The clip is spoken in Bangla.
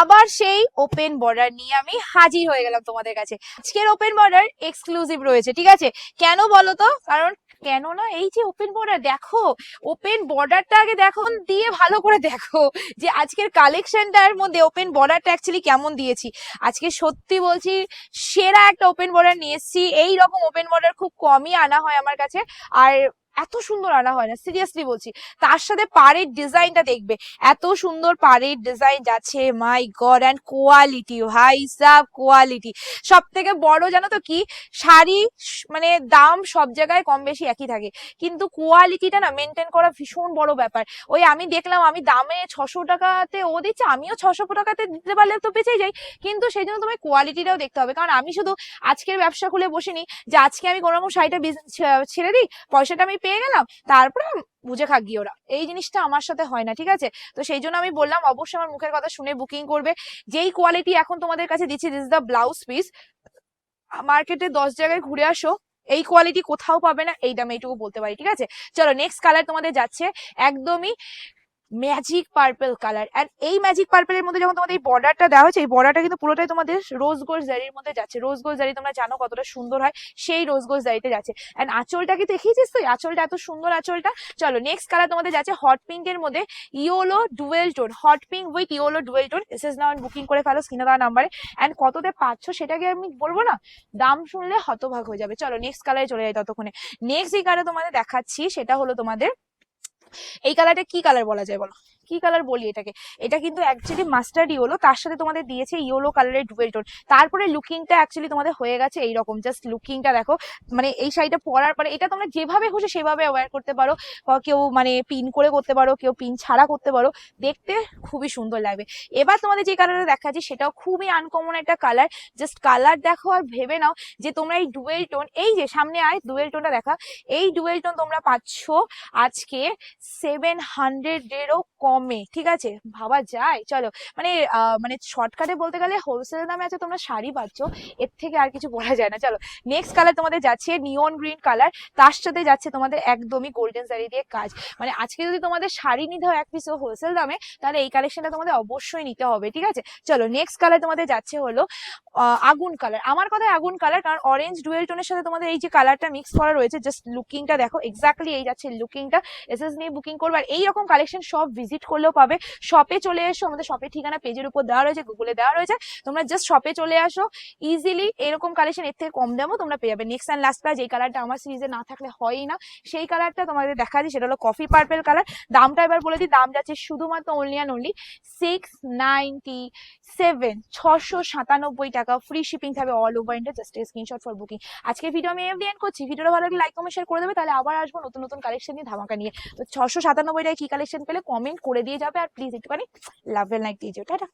আবার সেই ওপেন বর্ডার নিয়ে আমি হাজির হয়ে গেলাম তোমাদের কাছে। আজকের ওপেন বর্ডার এক্সক্লুসিভ রয়েছে, ঠিক আছে? কেন বলো তো? কারণ কেন না এই যে ওপেন বর্ডার দেখো ওপেন বর্ডারটা আগে দেখো, দিয়ে ভালো করে দেখো যে আজকের কালেকশনটার মধ্যে ওপেন বর্ডারটা অ্যাকচুয়ালি কেমন দিয়েছি। আজকে সত্যি বলছি, সেরা একটা ওপেন বর্ডার নিয়ে এসেছি। এই রকম ওপেন বর্ডার খুব কমই আনা হয় আমার কাছে। আর এত সুন্দর আনা হয় না সিরিয়াসলি বলছি। তার সাথে পাড়ের ডিজাইনটা দেখবে। এত সুন্দর পাড়ের ডিজাইন যাচ্ছে মাই গড অ্যান্ড কোয়ালিটি ভাই সাব কোয়ালিটি সব থেকে বড় জানো তো কি? শাড়ি মানে দাম সব জায়গায় কম বেশি একই থাকে। কিন্তু কোয়ালিটিটা না মেনটেন করা ভীষণ বড় ব্যাপার। ওই আমি দেখলাম, আমি দামে ছশো টাকাতে ও দিচ্ছে, আমিও ছশো টাকাতে দিতে পারলে তো বেঁচেই যাই। কিন্তু সেই জন্য তোমার কোয়ালিটিটাও দেখতে হবে। কারণ আমি শুধু আজকের ব্যবসা খুলে বসিনি যে আজকে আমি কোনো রকম শাড়িটা ছেড়ে দিই, পয়সাটা আমি পেয়ে গেলাম, তারপরে বুঝে খাগি ওরা। এই জিনিসটা আমার সাথে হয় না, ঠিক আছে? তো সেই জন্য আমি বললাম, অবশ্যই আমার মুখের কথা শুনে বুকিং করবে। যেই কোয়ালিটি এখন তোমাদের কাছে দিচ্ছি দিস দ্য ব্লাউজ পিস মার্কেটে দশ জায়গায় ঘুরে আসো, এই কোয়ালিটি কোথাও পাবে না এই দামে এইটুকু বলতে পারি, ঠিক আছে? চলো নেক্সট কালার তোমাদের যাচ্ছে। একদমই ম্যাজিক পার্পল কালার আর এই ম্যাজিক পার্পলের মধ্যে যখন তোমাদের এই বর্ডারটা দেওয়া হয়েছে, এই বর্ডারটা কিন্তু পুরোটাই তোমাদের রোজ গোল্ড জারির মধ্যে যাচ্ছে। রোজ গোল্ড জারি তোমরা জানো কতটা সুন্দর হয়, সেই রোজ গোল্ড জারিতে যাচ্ছে। এন্ড আঁচলটা কি দেখিয়েছিস তুই? আঁচলটা এত সুন্দর আঁচলটা। চলো নেক্সট কালার তোমাদের যাচ্ছে হট পিঙ্কের মধ্যে yellow dual tone hot pink with yellow dual tone S এস নাও বুকিং করে ফেলো স্ক্রিনে দেওয়া নাম্বারে এন্ড কততে পাচ্ছ সেটাকে আমি বলব না? দাম শুনলে হতভাগ হয়ে যাবে। চলো নেক্সট কালারে চলে যাই ততক্ষণে। নেক্সট যে কালার তোমাদের দেখাচ্ছি সেটা হলো তোমাদের এই কালারটা কি কালার বলা যায় বলো? কি কালার বলি এটাকে? এটা কিন্তু অ্যাকচুয়ালি মাস্টার্ড ইয়েলো তার সাথে তোমাদের দিয়েছে ইয়েলো কালারের ডুয়েল টোন তারপরে লুকিংটা অ্যাকচুয়ালি তোমাদের হয়ে গেছে এইরকম জাস্ট লুকিংটা দেখো। মানে এই শাড়িটা পরার পরে, এটা তোমরা যেভাবে খুশি সেভাবে ওয়্যার করতে পারো। কেউ মানে পিন করে করতে পারো, কেউ পিন ছাড়া করতে পারো। দেখতে খুবই সুন্দর লাগবে। এবার তোমাদের যে কালারটা দেখাচ্ছি, সেটাও খুবই আনকমন একটা কালার জাস্ট কালার দেখো আর ভেবে নাও যে তোমরা এই ডুয়েল টোন এই যে সামনে আয় ডুয়েল টোনটা দেখা। এই ডুয়েল টোন তোমরা পাচ্ছ আজকে সেভেন হান্ড্রেডেরও কমে ঠিক আছে? ভাবা যায়, চলো। মানে মানে শর্টকাটে বলতে গেলে হোলসেল দামে আছে তোমরা শাড়ি পাচ্ছ, এর থেকে আর কিছু বলা যায় না। চলো নেক্সট কালার তোমাদের যাচ্ছে নিয়ন গ্রিন কালার তার সাথে যাচ্ছে তোমাদের একদমই গোল্ডেন শাড়ি দিয়ে কাজ। মানে আজকে যদি তোমাদের শাড়ি নিতে হয় এক পিসও হোলসেল দামে, তাহলে এই কালেকশনটা তোমাদের অবশ্যই নিতে হবে, ঠিক আছে? চলো নেক্সট কালার তোমাদের যাচ্ছে হলো আগুন কালার আমার কথায় আগুন কালার কারণ অরেঞ্জ ডুয়েল টোনের সাথে তোমাদের এই যে কালারটা মিক্স করা রয়েছে জাস্ট লুকিংটা দেখো এক্স্যাক্টলি এই যাচ্ছে লুকিংটা এসএস নিয়ে বুকিং করবে, আর এইরকম কালেকশন সব ভিজিট করলেও পাবে। শপে চলে এসো, আমাদের শপের ঠিকানা পেজের উপর দেওয়া রয়েছে গুগলে দেওয়া রয়েছে। তোমরা জাস্ট শপে চলে আসো ইজিলি এরকম কালেকশন এর থেকে কম দামও তোমরা পেয়ে যাবে। নেক্সট অ্যান্ড লাস্ট কালার যেই কালারটা আমার সিরিজে না থাকলে হয়ই না। সেই কালারটা তোমাদের দেখা দিই, সেটা হলো কফি পার্পেল কালার দামটা এবার বলে দিই, দাম যাচ্ছে শুধুমাত্র only and only six ninety seven ছশো সাতানব্বই টাকা। ফ্রি শিপিং থাকবে all over India just screenshot for booking আজকে ভিডিও আমি এফডি এন্ড করছি। ভিডিওটা ভালো লাগলে লাইক কমেন্ট শেয়ার করে দেবে। তাহলে আবার আসব নতুন নতুন কালেকশন নিয়ে ধামাকা নিয়ে। তো ছশো সাতানব্বই টাকা কি কালেকশন পেলে কমেন্ট করে দিয়ে যাবে আর প্লিজ একটুখানি লাভ এল লাইক দিয়ে যেও টাটা।